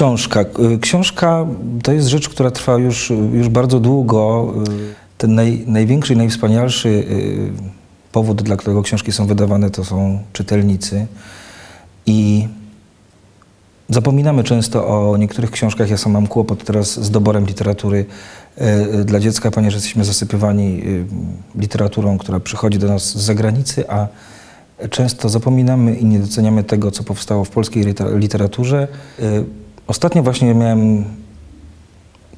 Książka. Y, Książka to jest rzecz, która trwa już, już bardzo długo. Y, Ten naj, największy i najwspanialszy y, powód, dla którego książki są wydawane, to są czytelnicy. I zapominamy często o niektórych książkach. Ja sam mam kłopot teraz z doborem literatury y, dla dziecka, ponieważ jesteśmy zasypywani y, literaturą, która przychodzi do nas z zagranicy, a często zapominamy i nie doceniamy tego, co powstało w polskiej liter- literaturze. Ostatnio właśnie miałem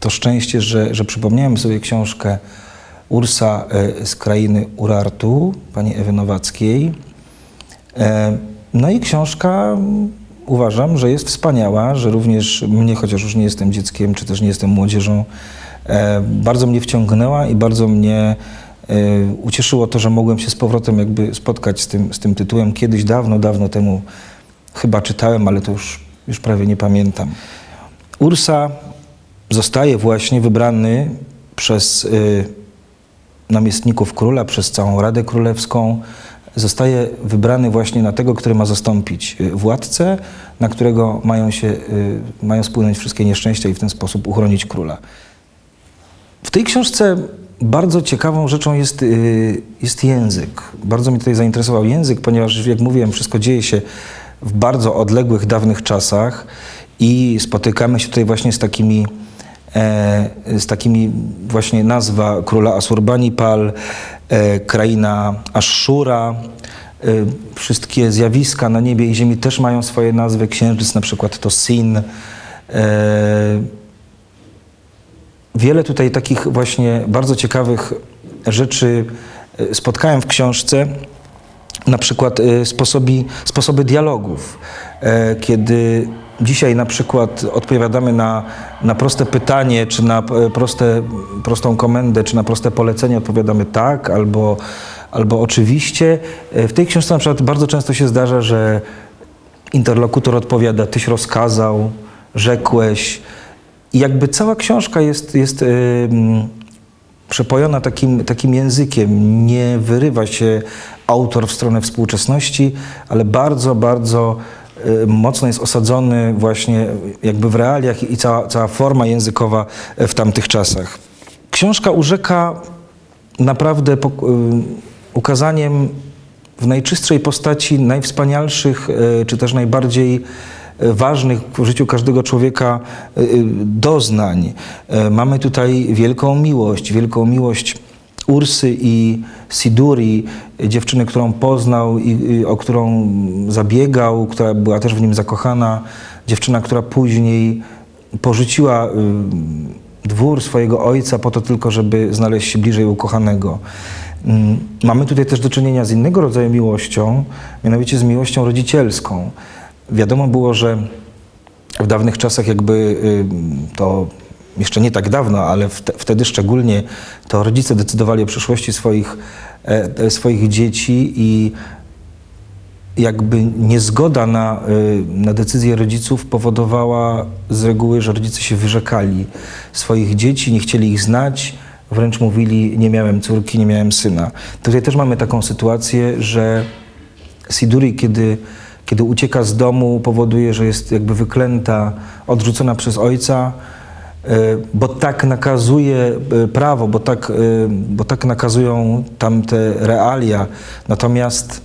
to szczęście, że, że przypomniałem sobie książkę Ursa e, z krainy Urartu, pani Ewy Nowackiej. E, No i książka mm, uważam, że jest wspaniała, że również mnie, chociaż już nie jestem dzieckiem, czy też nie jestem młodzieżą, e, bardzo mnie wciągnęła i bardzo mnie ucieszyło to, że mogłem się z powrotem jakby spotkać z tym, z tym tytułem. Kiedyś dawno, dawno temu chyba czytałem, ale to już, już prawie nie pamiętam. Ursa zostaje właśnie wybrany przez y, namiestników króla, przez całą Radę Królewską. Zostaje wybrany właśnie na tego, który ma zastąpić y, władcę, na którego mają, się, y, mają spłynąć wszystkie nieszczęścia i w ten sposób uchronić króla. W tej książce bardzo ciekawą rzeczą jest, y, jest język. Bardzo mnie tutaj zainteresował język, ponieważ, jak mówiłem, wszystko dzieje się w bardzo odległych, dawnych czasach i spotykamy się tutaj właśnie z takimi, e, z takimi właśnie nazwa króla Asurbanipal, e, kraina Aszura. E, wszystkie zjawiska na niebie i ziemi też mają swoje nazwy. Księżyc na przykład to Sin. E, wiele tutaj takich właśnie bardzo ciekawych rzeczy e, spotkałem w książce. Na przykład e, sposobi, sposoby dialogów. E, Kiedy dzisiaj na przykład odpowiadamy na, na proste pytanie, czy na e, proste, prostą komendę, czy na proste polecenie odpowiadamy tak albo, albo oczywiście. E, W tej książce na przykład bardzo często się zdarza, że interlokutor odpowiada, tyś rozkazał, rzekłeś. I jakby cała książka jest, jest przepojona takim, takim językiem. Nie wyrywa się autor w stronę współczesności, ale bardzo, bardzo y, mocno jest osadzony właśnie jakby w realiach i cała, cała forma językowa w tamtych czasach. Książka urzeka naprawdę y, ukazaniem w najczystszej postaci najwspanialszych, e, czy też najbardziej e, ważnych w życiu każdego człowieka e, e, doznań. E, Mamy tutaj wielką miłość, wielką miłość Ursy i Siduri, dziewczyny, którą poznał i o którą zabiegał, która była też w nim zakochana. Dziewczyna, która później porzuciła dwór swojego ojca po to tylko, żeby znaleźć się bliżej ukochanego. Mm, Mamy tutaj też do czynienia z innego rodzaju miłością, mianowicie z miłością rodzicielską. Wiadomo było, że w dawnych czasach jakby y, to jeszcze nie tak dawno, ale wte, wtedy szczególnie to rodzice decydowali o przyszłości swoich, e, e, swoich dzieci i jakby niezgoda na, y, na decyzję rodziców powodowała z reguły, że rodzice się wyrzekali swoich dzieci, nie chcieli ich znać, wręcz mówili, nie miałem córki, nie miałem syna. Tutaj też mamy taką sytuację, że Siduri, kiedy, kiedy ucieka z domu, powoduje, że jest jakby wyklęta, odrzucona przez ojca, y, bo tak nakazuje y, prawo, bo tak, y, bo tak nakazują tamte realia. Natomiast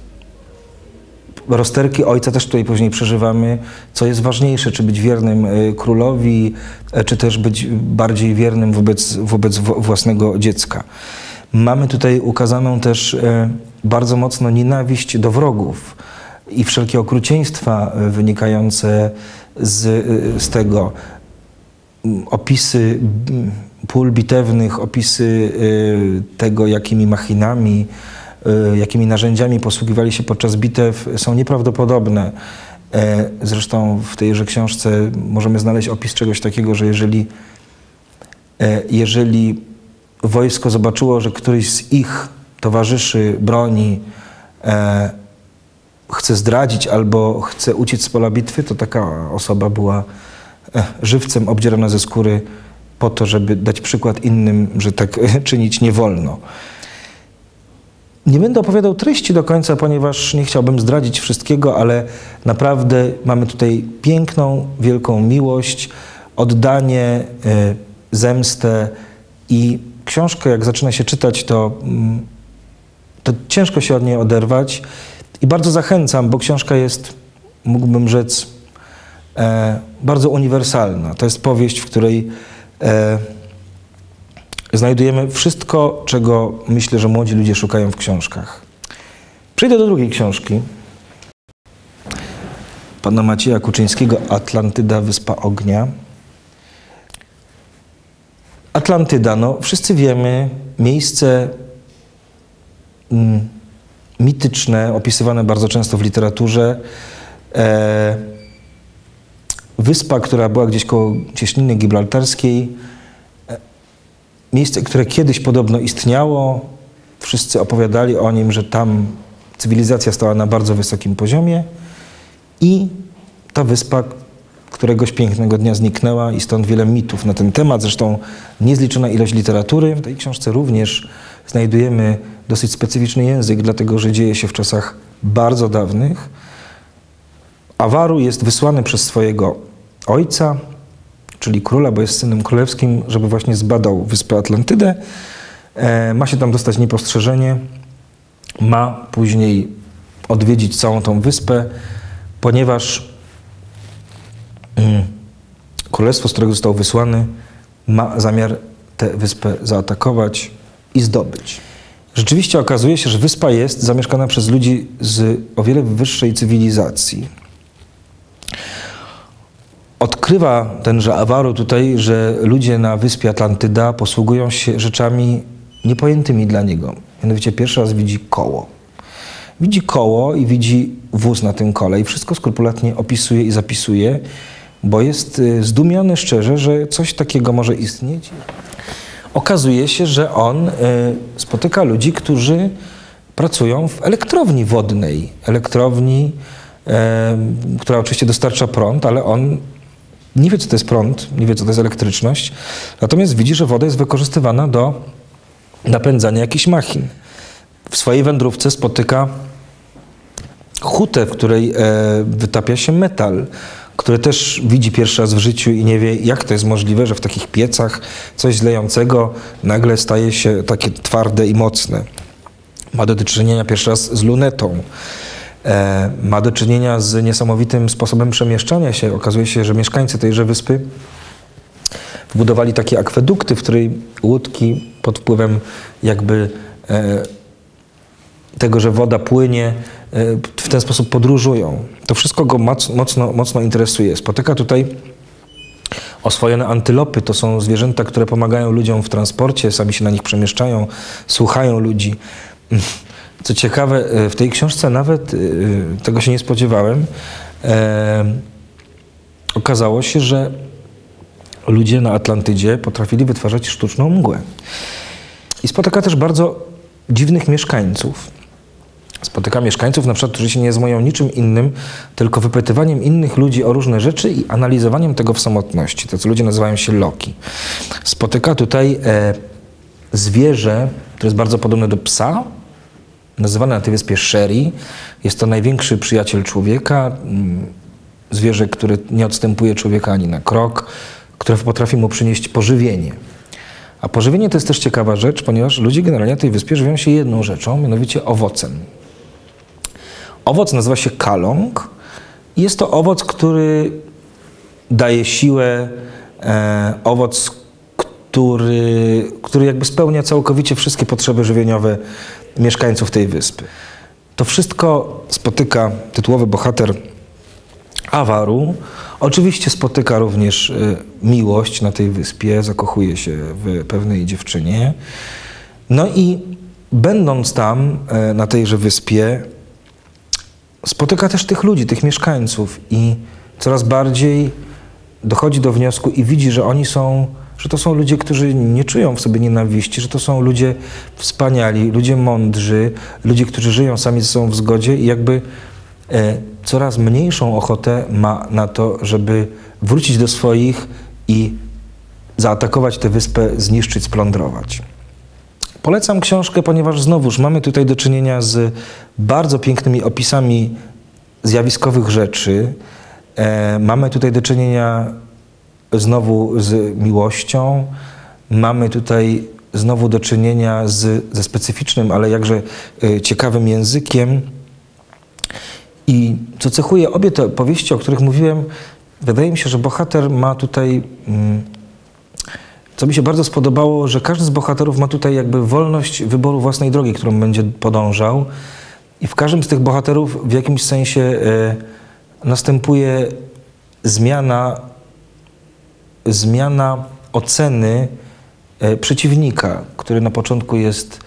rozterki ojca też tutaj później przeżywamy, co jest ważniejsze, czy być wiernym królowi, e, czy też być bardziej wiernym wobec, wobec własnego dziecka. Mamy tutaj ukazaną też e, bardzo mocno nienawiść do wrogów i wszelkie okrucieństwa e, wynikające z, y, z tego. Opisy pól bitewnych, opisy y, tego, jakimi machinami, jakimi narzędziami posługiwali się podczas bitew, są nieprawdopodobne. E, Zresztą w tejże książce możemy znaleźć opis czegoś takiego, że jeżeli, e, jeżeli wojsko zobaczyło, że któryś z ich towarzyszy broni e, chce zdradzić albo chce uciec z pola bitwy, to taka osoba była e, żywcem obdzierana ze skóry po to, żeby dać przykład innym, że tak e, czynić nie wolno. Nie będę opowiadał treści do końca, ponieważ nie chciałbym zdradzić wszystkiego, ale naprawdę mamy tutaj piękną, wielką miłość, oddanie, y, zemstę i książkę, jak zaczyna się czytać, to, mm, to ciężko się od niej oderwać. I bardzo zachęcam, bo książka jest, mógłbym rzec, e, bardzo uniwersalna. To jest powieść, w której e, znajdujemy wszystko, czego myślę, że młodzi ludzie szukają w książkach. Przejdę do drugiej książki. Pana Macieja Kuczyńskiego Atlantyda, Wyspa Ognia. Atlantyda, no wszyscy wiemy, miejsce mm, mityczne, opisywane bardzo często w literaturze. E, wyspa, która była gdzieś koło cieśniny gibraltarskiej. E, miejsce, które kiedyś podobno istniało. Wszyscy opowiadali o nim, że tam cywilizacja stała na bardzo wysokim poziomie i ta wyspa któregoś pięknego dnia zniknęła i stąd wiele mitów na ten temat. Zresztą niezliczona ilość literatury. W tej książce również znajdujemy dosyć specyficzny język, dlatego że dzieje się w czasach bardzo dawnych. Awaru jest wysłany przez swojego ojca, czyli króla, bo jest synem królewskim, żeby właśnie zbadał wyspę Atlantydę. E, ma się tam dostać niepostrzeżenie, ma później odwiedzić całą tą wyspę, ponieważ mm, królestwo, z którego został wysłany, ma zamiar tę wyspę zaatakować i zdobyć. Rzeczywiście okazuje się, że wyspa jest zamieszkana przez ludzi z o wiele wyższej cywilizacji. Odkrywa tenże Awaru tutaj, że ludzie na wyspie Atlantyda posługują się rzeczami niepojętymi dla niego. Mianowicie pierwszy raz widzi koło. Widzi koło i widzi wóz na tym kole i wszystko skrupulatnie opisuje i zapisuje, bo jest y, zdumiony szczerze, że coś takiego może istnieć okazuje się, że on y, spotyka ludzi, którzy pracują w elektrowni wodnej. Elektrowni, która oczywiście dostarcza prąd, ale on nie wie, co to jest prąd, nie wie, co to jest elektryczność, natomiast widzi, że woda jest wykorzystywana do napędzania jakichś machin. W swojej wędrówce spotyka hutę, w której e, wytapia się metal które też widzi pierwszy raz w życiu i nie wie, jak to jest możliwe, że w takich piecach coś zlejącego nagle staje się takie twarde i mocne. Ma do czynienia pierwszy raz z lunetą. E, ma do czynienia z niesamowitym sposobem przemieszczania się. Okazuje się, że mieszkańcy tejże wyspy wbudowali takie akwedukty, w której łódki pod wpływem jakby e, tego, że woda płynie, E, w ten sposób podróżują. To wszystko go mocno, mocno interesuje. Spotyka tutaj oswojone antylopy. To są zwierzęta, które pomagają ludziom w transporcie, sami się na nich przemieszczają, słuchają ludzi. Co ciekawe, e, w tej książce nawet e, tego się nie spodziewałem. okazało się, że ludzie na Atlantydzie potrafili wytwarzać sztuczną mgłę. I spotyka też bardzo dziwnych mieszkańców. Spotyka mieszkańców, na przykład, którzy się nie zajmują niczym innym, tylko wypytywaniem innych ludzi o różne rzeczy i analizowaniem tego w samotności. Tacy ludzie nazywają się Loki. Spotyka tutaj e, zwierzę, które jest bardzo podobne do psa, nazywane na tej wyspie Sherry. Jest to największy przyjaciel człowieka, mm, zwierzę, które nie odstępuje człowieka ani na krok, które potrafi mu przynieść pożywienie. A pożywienie to jest też ciekawa rzecz, ponieważ ludzie generalnie na tej wyspie żywią się jedną rzeczą, mianowicie owocem. Owoc nazywa się kalong. Jest to owoc, który daje siłę, e, owoc, który, który jakby spełnia całkowicie wszystkie potrzeby żywieniowe mieszkańców tej wyspy. To wszystko spotyka tytułowy bohater Awaru. Oczywiście spotyka również e, miłość na tej wyspie, zakochuje się w pewnej dziewczynie. No i będąc tam, e, na tejże wyspie, spotyka też tych ludzi, tych mieszkańców i coraz bardziej dochodzi do wniosku i widzi, że oni są, że to są ludzie, którzy nie czują w sobie nienawiści, że to są ludzie wspaniali, ludzie mądrzy, ludzie, którzy żyją sami ze sobą w zgodzie i jakby e, coraz mniejszą ochotę ma na to, żeby wrócić do swoich i zaatakować tę wyspę, zniszczyć, splądrować. Polecam książkę, ponieważ znowuż mamy tutaj do czynienia z bardzo pięknymi opisami zjawiskowych rzeczy. E, mamy tutaj do czynienia znowu z miłością. Mamy tutaj znowu do czynienia z, ze specyficznym, ale jakże e, ciekawym językiem. I co cechuje obie te powieści, o których mówiłem, wydaje mi się, że bohater ma tutaj. Mm, co mi się bardzo spodobało, że każdy z bohaterów ma tutaj jakby wolność wyboru własnej drogi, którą będzie podążał. I w każdym z tych bohaterów w jakimś sensie e, następuje zmiana, zmiana oceny e, przeciwnika, który na początku jest,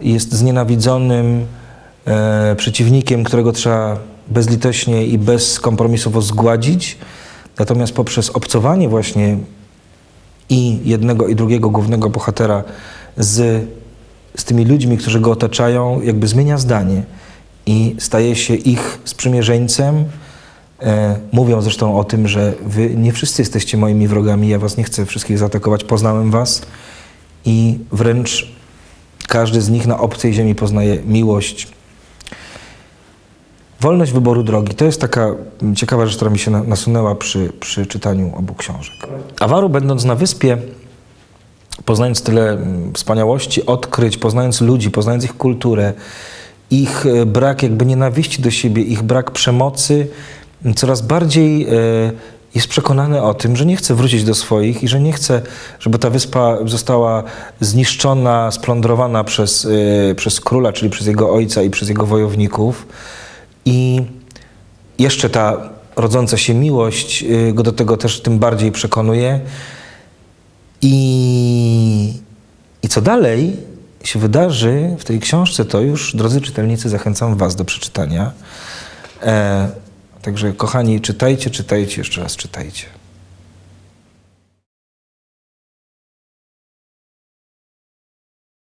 jest znienawidzonym e, przeciwnikiem, którego trzeba bezlitośnie i bezkompromisowo zgładzić. Natomiast poprzez obcowanie właśnie i jednego i drugiego głównego bohatera z, z tymi ludźmi, którzy go otaczają, jakby zmienia zdanie i staje się ich sprzymierzeńcem. E, mówią zresztą o tym, że wy nie wszyscy jesteście moimi wrogami, ja was nie chcę wszystkich zaatakować, poznałem was i wręcz każdy z nich na obcej ziemi poznaje miłość. Wolność wyboru drogi to jest taka ciekawa rzecz, która mi się na- nasunęła przy, przy czytaniu obu książek. Awaru, będąc na wyspie, poznając tyle mm, wspaniałości, odkryć, poznając ludzi, poznając ich kulturę, ich e, brak jakby nienawiści do siebie, ich brak przemocy, m, coraz bardziej e, jest przekonany o tym, że nie chce wrócić do swoich i że nie chce, żeby ta wyspa została zniszczona, splądrowana przez, e, przez króla, czyli przez jego ojca i przez jego wojowników. I jeszcze ta rodząca się miłość y, go do tego też tym bardziej przekonuje. I, I co dalej się wydarzy w tej książce, to już, drodzy czytelnicy, zachęcam Was do przeczytania. E, także, kochani, czytajcie, czytajcie, jeszcze raz czytajcie.